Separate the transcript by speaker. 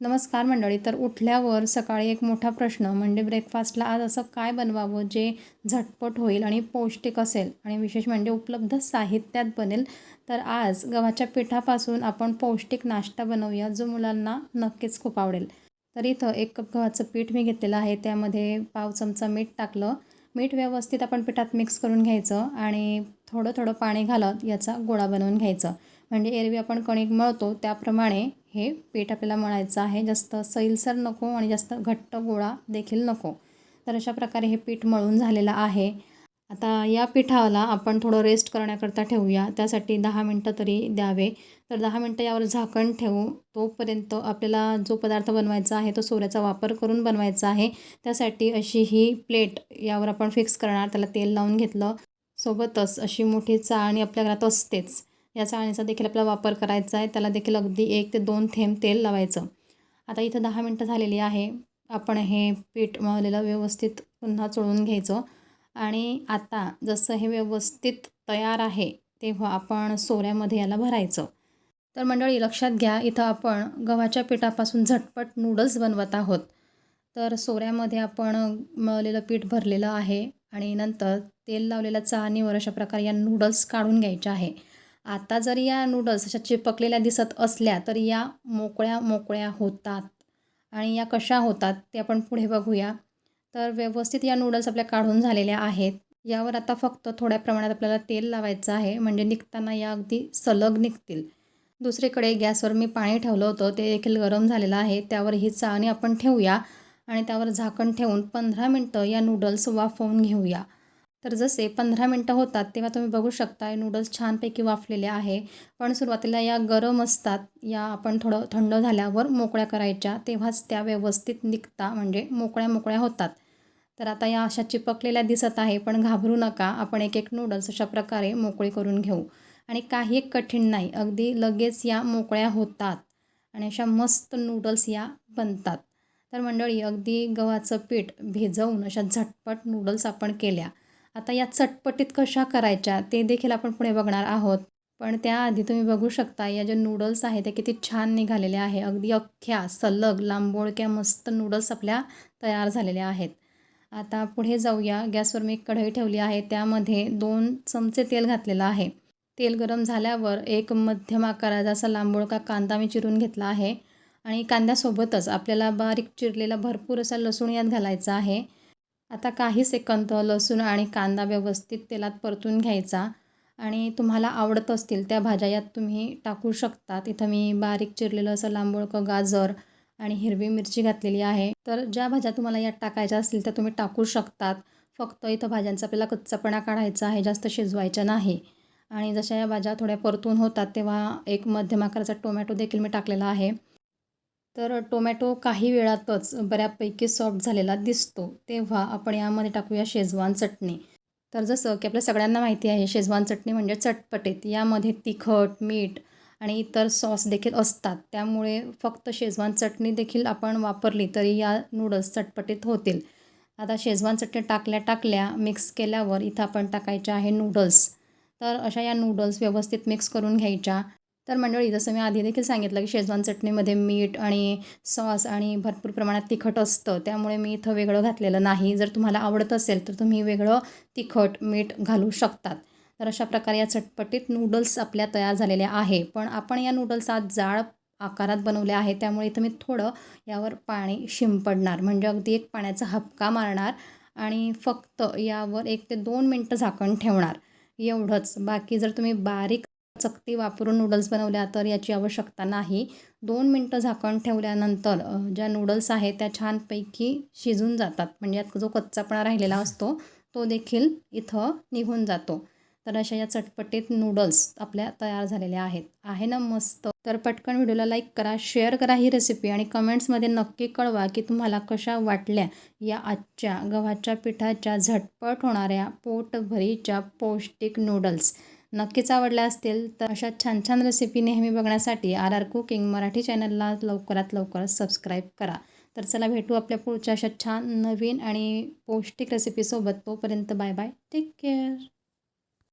Speaker 1: नमस्कार मंडळी तर उठल्यावर सकाळी एक मोठा प्रश्न म्हणजे ब्रेकफास्टला आज असं काय बनवावं जे झटपट होईल आणि पौष्टिक असेल आणि विशेष म्हणजे उपलब्ध साहित्यात बनेल. तर आज गव्हाच्या पिठापासून आपण पौष्टिक नाश्ता बनवूया जो मुलांना नक्कीच खूप आवडेल. तर इथं एक कप गव्हाचं पीठ मी घेतलेलं आहे त्यामध्ये पाव चमचा मीठ टाकलं. मीठ व्यवस्थित आपण पिठात मिक्स करून घ्यायचं आणि थोडं थोडं पाणी घालत याचा गोळा बनवून घ्यायचं. म्हणजे एरवी आपण कणिक मळतो त्याप्रमाणे हे पीठ आपल्याला मळायचं आहे. जास्त सैलसर नको आणि जास्त घट्ट गोळा देखील नको. तर अशा प्रकारे हे पीठ मळून झालेलं आहे. आता या पिठाला आपण थोडं रेस्ट करण्याकरता ठेवूया. त्यासाठी दहा मिनटं तरी द्यावे. तर दहा मिनटं यावर झाकण ठेवू. तोपर्यंत आपल्याला जो पदार्थ बनवायचा आहे तो सोऱ्याचा वापर करून बनवायचा आहे. त्यासाठी अशी ही प्लेट यावर आपण फिक्स करणार. त्याला तेल लावून घेतलं. सोबतच अशी मोठी चाळणी आपल्या घरात असतेच. या चाळणीचा देखील आपला वापर करायचा आहे. त्याला देखील अगदी एक ते दोन थेंब तेल लावायचं. आता इथं दहा मिनटं झालेली आहे. आपण हे पीठ मळलेलं व्यवस्थित पुन्हा चोळून घ्यायचं. आणि आता जसं हे व्यवस्थित तयार आहे तेव्हा आपण सोऱ्यामध्ये याला भरायचं. तर मंडळी लक्षात घ्या इथं आपण गव्हाच्या पिठापासून झटपट नूडल्स बनवत आहोत. तर सोऱ्यामध्ये आपण मळलेलं पीठ भरलेलं आहे आणि नंतर तेल लावलेल्या चाळणीवर अशा प्रकारे या नूडल्स काढून घ्यायच्या आहे. आता जर या नूडल्स अशा चिपकलेल्या दिसत असल्या तर या मोकळ्या मोकळ्या होतात. आणि या कशा होतात ते आपण पुढे बघूया. तर व्यवस्थित या नूडल्स आपल्या काढून झालेल्या आहेत. यावर आता फक्त थोड्या प्रमाणात आपल्याला तेल लावायचं आहे. म्हणजे निघताना या अगदी सलग निघतील. दुसरीकडे गॅसवर मी पाणी ठेवलं होतं. ते देखील गरम झालेलं आहे. त्यावर ही चाळणी आपण ठेवूया. आणि त्यावर झाकण ठेवून पंधरा मिनटं या नूडल्स वाफवून घेऊया. तर जसे पंधरा मिनटं होतात तेव्हा तुम्ही बघू शकता नूडल्स छानपैकी वाफलेले आहे. पण सुरुवातीला या गरम असतात या आपण थोडं थंड झाल्यावर मोकळ्या करायच्या तेव्हाच त्या व्यवस्थित निघता म्हणजे मोकळ्या मोकळ्या होतात. तर आता या अशा चिपकलेल्या दिसत आहे पण घाबरू नका आपण एक एक नूडल्स अशा प्रकारे मोकळी करून घेऊ. आणि काही कठीण नाही अगदी लगेच या मोकळ्या होतात आणि अशा मस्त नूडल्स या बनतात. तर मंडळी अगदी गव्हाचं पीठ भिजवून अशा झटपट नूडल्स आपण केल्या. आता या चटपटीत कशा करायच्या ते देखील आपण पुढे बघणार आहोत. पण त्याआधी तुम्ही बघू शकता या ज्या नूडल्स आहेत ते किती छान निघालेले आहे अगदी अख्ख्या सलग लांबोळक्या मस्त नूडल्स आपल्या तयार झालेल्या आहेत. आता पुढे जाऊया. गॅसवर मी एक कढई ठेवली आहे. त्यामध्ये दोन चमचे तेल घातलेलं आहे. तेल गरम झाल्यावर एक मध्यम आकाराचा असा लांबोळका कांदा मी चिरून घेतला आहे. आणि कांद्यासोबतच आपल्याला बारीक चिरलेला भरपूर असा लसूण यात घालायचा आहे. आता काही सेकंद लसूण आणि कांदा व्यवस्थित तेलात परतून घ्यायचा आणि तुम्हाला आवडत असतील त्या भाज्या यात तुम्ही टाकू शकता इथं मी बारीक चिरलेलं असं लांबोळकं गाजर आणि हिरवी मिरची घातलेली आहे. तर ज्या भाज्या तुम्हाला यात टाकायच्या असतील त्या तुम्ही टाकू शकतात. फक्त इथं भाज्यांचा आपल्याला कच्चापणा काढायचा आहे जास्त शिजवायच्या नाही. आणि जशा या भाज्या थोड्या परतून होतात तेव्हा एक मध्यम आकाराचा टोमॅटो देखील मी टाकलेला आहे. तर टोमॅटो काही वेळातच बऱ्यापैकी सॉफ्ट झालेला दिसतो. तेव्हा आपण यामध्ये टाकूया शेजवान चटणी. तर जसं की आपल्या सगळ्यांना माहिती आहे शेजवान चटणी म्हणजे चटपटीत. यामध्ये तिखट मीठ आणि इतर सॉस देखील असतात. त्यामुळे फक्त शेजवान चटणी देखील आपण वापरली तरी या नूडल्स चटपटीत होतील. आता शेजवान चटणी टाकल्या टाकल्या मिक्स केल्यावर इथं आपण टाकायच्या आहे नूडल्स. तर अशा या नूडल्स व्यवस्थित मिक्स करून घ्यायच्या. तर मंडळी जसं मी आधी देखील सांगितलं की शेजवान चटणीमध्ये मीठ आणि सॉस आणि भरपूर प्रमाणात तिखट असतं. त्यामुळे मी इथं वेगळं घातलेलं नाही. जर तुम्हाला आवडत असेल तर तुम्ही वेगळं तिखट मीठ घालू शकतात. तर अशा प्रकारे या चटपटीत नूडल्स आपल्या तयार झालेल्या आहे. पण आपण या नूडल्स आज जाळ आकारात बनवले आहे त्यामुळे इथं मी थोडं यावर पाणी शिंपडणार. म्हणजे अगदी एक पाण्याचा हपका मारणार आणि फक्त यावर एक ते दोन मिनटं झाकण ठेवणार. एवढंच. बाकी जर तुम्ही बारीक चकती वापरून नूडल्स बनवल्या तर याची आवश्यकता नाही. दोन मिनटं झाकण ठेवल्यानंतर ज्या नूडल्स आहेत त्या छानपैकी शिजून जातात. म्हणजे यात जो कच्चापणा राहिलेला असतो तो देखील इथं निघून जातो. तर अशा या चटपटीत नूडल्स आपल्या तयार झालेल्या आहेत. आहे ना मस्त? तर पटकन व्हिडिओला लाईक करा शेअर करा ही रेसिपी आणि कमेंट्समध्ये नक्की कळवा की तुम्हाला कशा वाटल्या या आजच्या गव्हाच्या पिठाच्या झटपट होणाऱ्या पोटभरीच्या पौष्टिक नूडल्स नक्कीच आवडल्या असतील तर अशा छान छान रेसिपी नेहमी बघण्यासाठी आर आर कुकिंग मराठी चॅनलला लवकरात लवकर सबस्क्राईब करा. तर चला भेटू आपल्या पुढच्या अशा छान नवीन आणि पौष्टिक रेसिपीसोबत तोपर्यंत बाय बाय टेक केअर